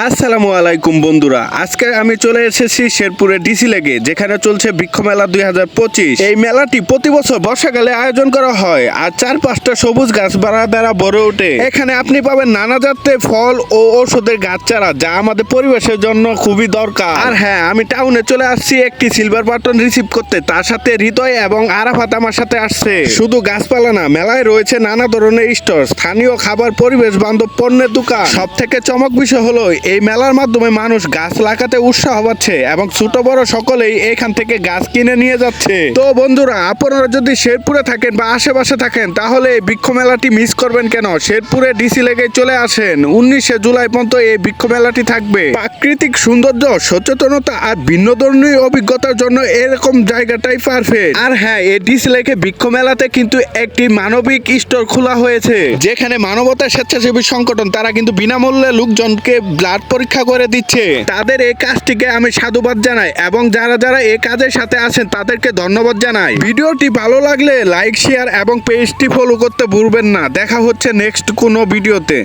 আসসালামু আলাইকুম বন্ধুরা, আজকে আমি চলে এসেছি শেরপুরে ডিসি লেগে যেখানে চলছে বৃক্ষ মেলা দুই হাজার পঁচিশ। এই মেলাটি প্রতি বছর বর্ষাকালে আয়োজন করা হয়, আর চার পাঁচটা সবুজ গাছ বাড়া দ্বারা ভরে ওঠে। এখানে আপনি পাবেন নানা জাতের ফল ও ঔষধের গাছ চারা যা আমাদের পরিবেশের জন্য খুবই দরকার। আর হ্যাঁ আমি টাউনে চলে আসছি একটি সিলভার বাটন রিসিভ করতে, তার সাথে হৃদয় এবং আরাফাত আমার সাথে আসছে। শুধু গাছপালা না, মেলায় রয়েছে নানা ধরনের স্টোর, স্থানীয় খাবার, পরিবেশ বান্ধব পণ্যের দোকান। সব থেকে চমক বিষয় হলো এই মেলার মাধ্যমে মানুষ গাছ লাগাতে উৎসাহ পাচ্ছে এবং ছোট বড় সকলেই এখান থেকে গাছ কিনে নিয়ে যাচ্ছে। তো বন্ধুরা, আপনারা যদি শেরপুরে থাকেন বা আশেপাশে থাকেন, তাহলে এই বৃক্ষ মেলাটি মিস করবেন কেন? শেরপুরে ডিসি লেগে চলে আসেন। উনিশে জুলাই পর্যন্ত এই বৃক্ষ মেলাটি থাকবে। প্রাকৃতিক সৌন্দর্য, সচেতনতা আর ভিন্নধর্মী অভিজ্ঞতার জন্য এরকম জায়গাটাই পারফেক্ট আর হ্যাঁ এই ডিসি লেগে বৃক্ষ মেলাতে কিন্তু একটি মানবিক স্টোর খোলা হয়েছে। যেখানে মানবতা স্বেচ্ছাসেবী সংগঠন, তারা কিন্তু বিনামূল্যে লোকজনকে ব্লাড পরীক্ষা করে দিচ্ছে। তাদের এই কাজটিকে আমি সাধুবাদ জানাই এবং যারা যারা এই কাজের সাথে আছেন তাদেরকে ধন্যবাদ জানাই। ভিডিওটি ভালো লাগলে লাইক, শেয়ার এবং পেজটি ফলো করতে ভুলবেন না। দেখা হচ্ছে নেক্সট কোনো ভিডিওতে।